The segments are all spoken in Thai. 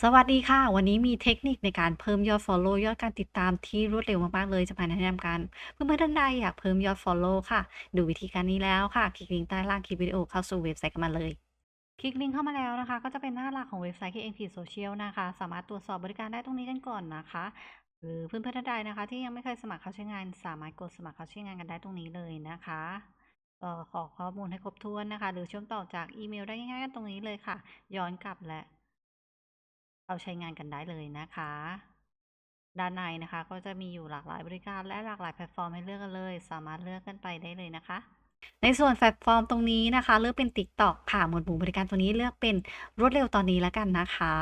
สวัสดีค่ะ วันนี้มีเทคนิคในการเพิ่มยอดฟอลโลว์ยอดการติดตามที่รวดเร็วมากๆเลยจะมาแนะนำกัน เพื่อนๆท่านใดอยากเพิ่มยอดฟอลโลว์ค่ะ ดูวิธีการนี้แล้วค่ะ คลิกลิงก์ใต้ล่างคลิปวิดีโอเข้าสู่เว็บไซต์กันมาเลย คลิกลิงก์เข้ามาแล้วนะคะ ก็จะเป็นหน้าหลักของเว็บไซต์ KNP Social นะคะ สามารถตรวจสอบบริการได้ตรงนี้กันก่อนนะคะหรือเพื่อนๆท่านใดนะคะ ที่ยังไม่เคยสมัครเข้าใช้งาน สามารถกดสมัครเข้าใช้งานกันได้ตรงนี้เลยนะคะเอ่อขอข้อมูลให้ครบถ้วนนะคะ หรือเชื่อมต่อจากอีเมลได้ง่ายๆตรงนี้เลยค่ะ ย้อนกลับและ เข้าใช้งานกันได้เลยนะคะ ด้านในนะคะก็จะมีอยู่หลากหลายบริการและหลากหลายแพลตฟอร์มให้เลือกกันเลย สามารถเลือกกันไปได้เลยนะคะในส่วนแพลตฟอร์มตรงนี้นะคะ เลือกเป็น TikTok ค่ะ หมวดหมู่บริการตัวนี้เลือกเป็นรวดเร็วตอนนี้แล้วกันนะคะ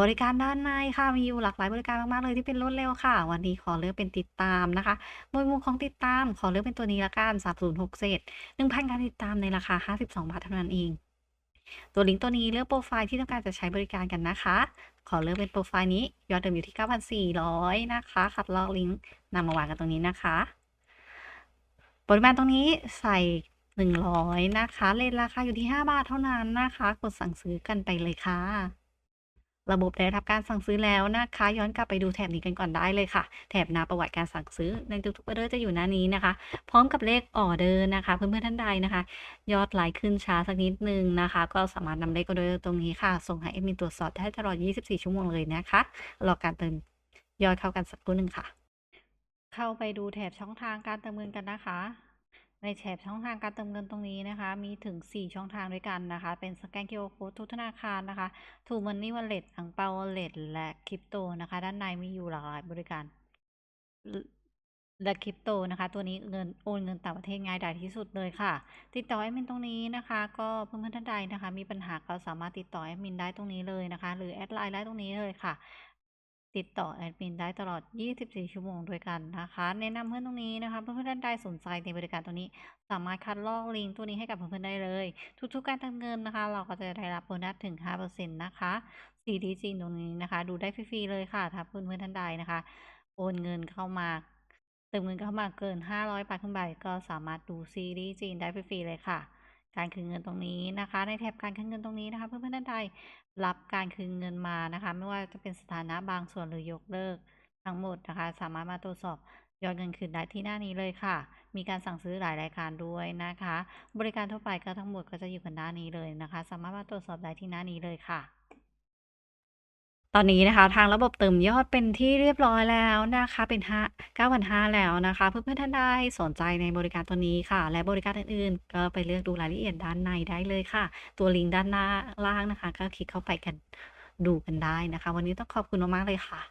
บริการด้านในค่ะ มีอยู่หลากหลายบริการมากๆเลยที่เป็นรวดเร็วค่ะ วันนี้ขอเลือกเป็นติดตามนะคะหมวดหมู่ของติดตามขอเลือกเป็นตัวนี้แล้วกัน306เศษ1,000 การติดตามในราคา 52 บาทเท่านั้นเอง ตัวลิงก์ตัวนี้เลือกโปรไฟล์ที่ต้องการจะใช้บริการกันนะคะ ขอเลือกเป็นโปรไฟล์นี้ยอดเดิมอยู่ที่ 9,400 นะคะ คัดลอกลิงก์นำมาวางกันตรงนี้นะคะ ปริมาณตรงนี้ใส่ 100 นะคะ เลนราคาอยู่ที่ 5 บาทเท่านั้นนะคะ กดสั่งซื้อกันไปเลยค่ะ ระบบได้รับการสั่งซื้อแล้วนะคะ ย้อนกลับไปดูแถบนี้กันก่อนได้เลยค่ะ แถบหน้าประวัติการสั่งซื้อในทุกๆออเดอร์จะอยู่หน้านี้นะคะ พร้อมกับเลขออเดอร์นะคะ เพื่อนๆท่านใดนะคะ ยอดไลค์ขึ้นช้าสักนิดหนึ่งนะคะ ก็สามารถนำเลขออเดอร์ตรงนี้ค่ะ ส่งให้แอดมินตรวจสอบได้ตลอด 24 ชั่วโมงเลยนะคะรอการเติมยอดเข้ากันสักครู่หนึ่งค่ะ เข้าไปดูแถบช่องทางการเติมเงินกันนะคะ ในแถบช่องทางการเติมเงินตรงนี้นะคะ มีถึง 4 ช่องทางด้วยกันนะคะ เป็นสแกน QR Code ทุกธนาคารนะคะ True Money Wallet อังเปา Wallet และคริปโตนะคะ ด้านในมีอยู่หลากหลายบริการ และคริปโตนะคะ ตัวนี้เงินโอนเงินต่างประเทศง่ายดายที่สุดเลยค่ะ ติดต่อแอดมินตรงนี้นะคะ ก็เพื่อนๆท่านใดนะคะ มีปัญหาก็สามารถติดต่อแอดมินได้ตรงนี้เลยนะคะ หรือแอดไลน์ได้ตรงนี้เลยค่ะ ติดต่อแอดมินได้ตลอด 24 ชั่วโมงด้วยกันนะคะ แนะนำเพื่อนตรงนี้นะคะเพื่อนๆท่านใดสนใจในบริการตัวนี้ สามารถคัดลอกลิงก์ตัวนี้ให้กับเพื่อนๆได้เลย ทุกๆการเติมเงินนะคะ เราก็จะได้รับโบนัสถึง 5%นะคะ CDC ตรงนี้นะคะ ดูได้ฟรีๆเลยค่ะ ถ้าเพื่อนๆท่านใดนะคะ โอนเงินเข้ามาเติมเงินเข้ามาเกิน 500บาทขึ้นไปก็สามารถดูซีรีส์จีนได้ฟรีๆเลยค่ะ การคืนเงินตรงนี้นะคะ ในแถบการคืนเงินตรงนี้นะคะ เพื่อนๆท่านใดรับการคืนเงินมานะคะ ไม่ว่าจะเป็นสถานะบางส่วนหรือยกเลิกทั้งหมดนะคะ สามารถมาตรวจสอบยอดเงินคืนได้ที่หน้านี้เลยค่ะ มีการสั่งซื้อหลายรายการด้วยนะคะ บริการทั่วไปก็ทั้งหมดก็จะอยู่กันหน้านี้เลยนะคะ สามารถมาตรวจสอบได้ที่หน้านี้เลยค่ะ อนนี้นะคะ ทางระบบเติมยอดเป็นที่เรียบร้อยแล้วนะคะ เป็น5 9,500 แล้วนะคะ เพื่อนๆท่านใดสนใจในบริการตัวนี้ค่ะ และบริการอื่นๆ ก็ไปเลือกดูรายละเอียดด้านในได้เลยค่ะ ตัวลิงก์ด้านหน้าล่างนะคะ ก็คลิกเข้าไปกันดูกันได้นะคะ วันนี้ต้องขอบคุณมากๆเลยค่ะ